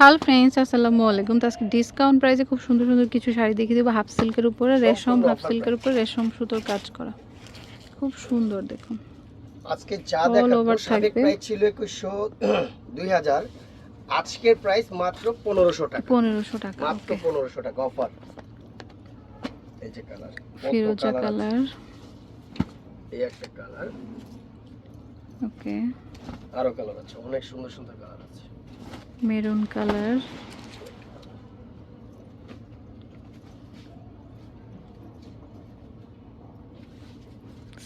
হাল ফ্রেন্ডস আসসালামু আলাইকুম। তো আজকে ডিসকাউন্ট প্রাইসে খুব সুন্দর সুন্দর কিছু শাড়ি দেখিয়ে দেবো। হাফ সিল্কের উপরে রেশম হাফ সিল্কের উপরে রেশম সুতোর কাজ করা। খুব সুন্দর দেখুন। আজকে যা দেখাবো সাবেক প্রাইস ছিল একুশশো দুই হাজার। আজকের প্রাইস মাত্র পনেরোশো টাকা। পনেরোশো টাকা মাত্র ওকে পনেরোশো টাকা অফার এই যে কালার ফিরোজা কালার এই একটা কালার ওকে আরও কালার আছে অনেক সুন্দর সুন্দর কালার আছে। Maroon colour.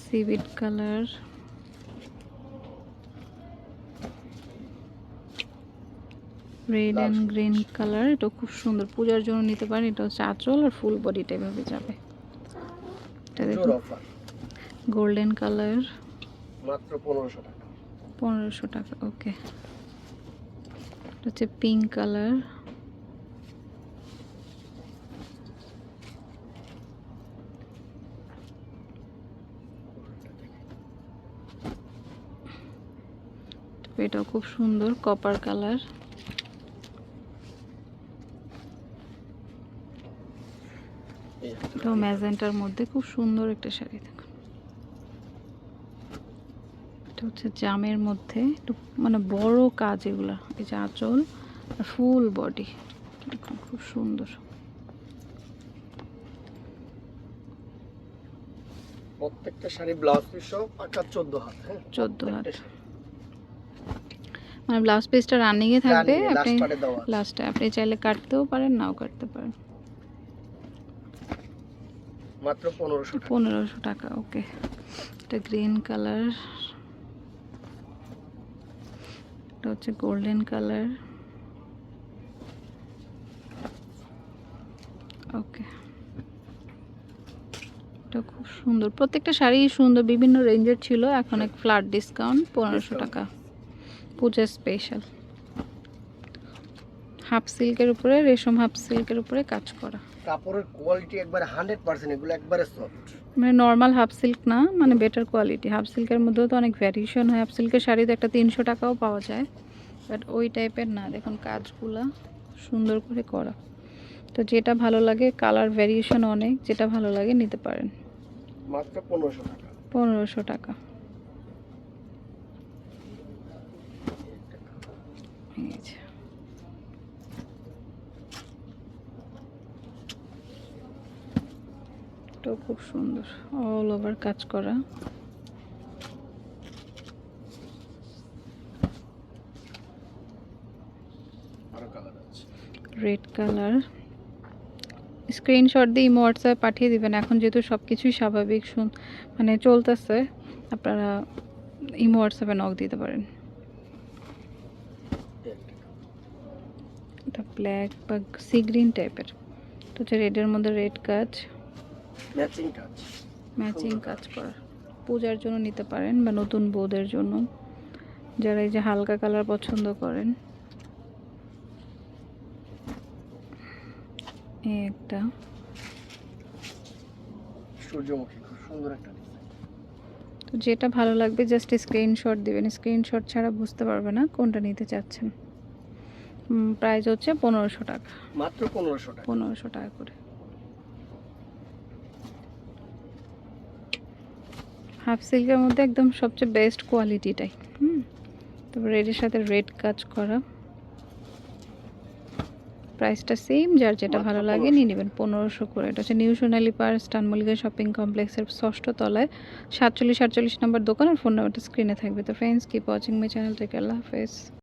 সিভিট colour. Red and green colour এটা খুব সুন্দর। পূজার জন্য নিতে পারেন এটা হচ্ছে আঁচল আর ফুল বডিটা এভাবে যাবে। এটা দেখুন। Golden colour. মাত্র পনেরোশো টাকা। পনেরোশো টাকা ওকে হচ্ছে পিঙ্ক কালার এটাও খুব সুন্দর কপার কালার একটা ম্যাজেন্টার মধ্যে খুব সুন্দর একটা শাড়ি দেখুন এটা হচ্ছে জামের মধ্যে একটু মানে বড় কাজ এগুলা। এই যে আঁচল ফুল বডি। দেখুন খুব সুন্দর। প্রত্যেকটা শাড়ি ব্লাউজ পিস সহ পাকা চোদ্দ হাত হ্যাঁ? 14 হাত। মানে ব্লাউজ পিসটা থাকবে আপনি। লাস্টে চাইলে কাটতেও পারেন নাও কাটতে পারেন। মাত্র পনেরোশো টাকা। পনেরোশো টাকা ওকে। এটা গ্রিন কালার এটা হচ্ছে গোল্ডেন কালার। ওকে। এটা খুব সুন্দর। প্রত্যেকটা শাড়ি সুন্দর বিভিন্ন রেঞ্জের ছিল। এখন এক ফ্ল্যাট ডিসকাউন্ট পনেরোশো টাকা। পূজা স্পেশাল হাফ সিল্কের উপরে রেশম হাফ সিল্কের উপরে কাজ করা। কাপড়ের কোয়ালিটি একবারে হান্ড্রেড পার্সেন্ট এগুলো একবারে সফট মানে নর্মাল হাফ সিল্ক না মানে বেটার কোয়ালিটি হাফ সিল্কের মধ্যেও তো অনেক ভ্যারিয়েশন হয়। হাফ সিল্কের শাড়ি তো একটা তিনশো টাকাও পাওয়া যায়। বাট ওই টাইপের না। দেখুন কাজগুলা সুন্দর করে করা। তো যেটা ভালো লাগে কালার ভ্যারিয়েশন অনেক যেটা ভালো লাগে নিতে পারেন। পনেরোশো টাকা। পনেরোশো টাকা এই যে। এটাও খুব সুন্দর অল ওভার কাজ করা। রেড কালার স্ক্রিনশট দিয়ে ইমো হোয়াটসঅ্যাপ পাঠিয়ে দিবেন। এখন যেহেতু সব কিছুই স্বাভাবিক শুন মানে চলতেছে আপনারা ইমো হোয়াটসঅ্যাপে নক দিতে পারেন। এটা ব্ল্যাক বা সি গ্রিন টাইপের তো হচ্ছে রেডের মধ্যে রেড কাজ ম্যাচিং কাজ ম্যাচিং কাজ। করা। পূজার জন্য নিতে পারেন বা নতুন বউদের জন্য। যারা এই যে হালকা কালার পছন্দ করেন। এই একটা। সূর্যমুখী খুব সুন্দর একটা তো যেটা ভালো লাগবে জাস্ট স্ক্রিনশট দিবেন। স্ক্রিনশট ছাড়া বুঝতে পারবে না কোনটা নিতে চাচ্ছেন। প্রাইস হচ্ছে পনেরোশো টাকা। মাত্র পনেরোশো টাকা। পনেরোশো টাকা করে। হাফ সিল্কের মধ্যে একদম সবচেয়ে বেস্ট কোয়ালিটিটাই হুম? তারপর রেডের সাথে রেড কাজ করা। প্রাইসটা সেম যার যেটা ভালো লাগে নিয়ে নেবেন পনেরোশো করে। এটা হচ্ছে নিউ সোনালি পার স্টানমলিকা শপিং কমপ্লেক্সের ষষ্ঠ তলায়। সাতচল্লিশ সাতচল্লিশ নম্বর দোকান আর ফোন নাম্বারটা স্ক্রিনে থাকবে। তো friends keep watching my channel থেকে আল্লাহ হাফেজ।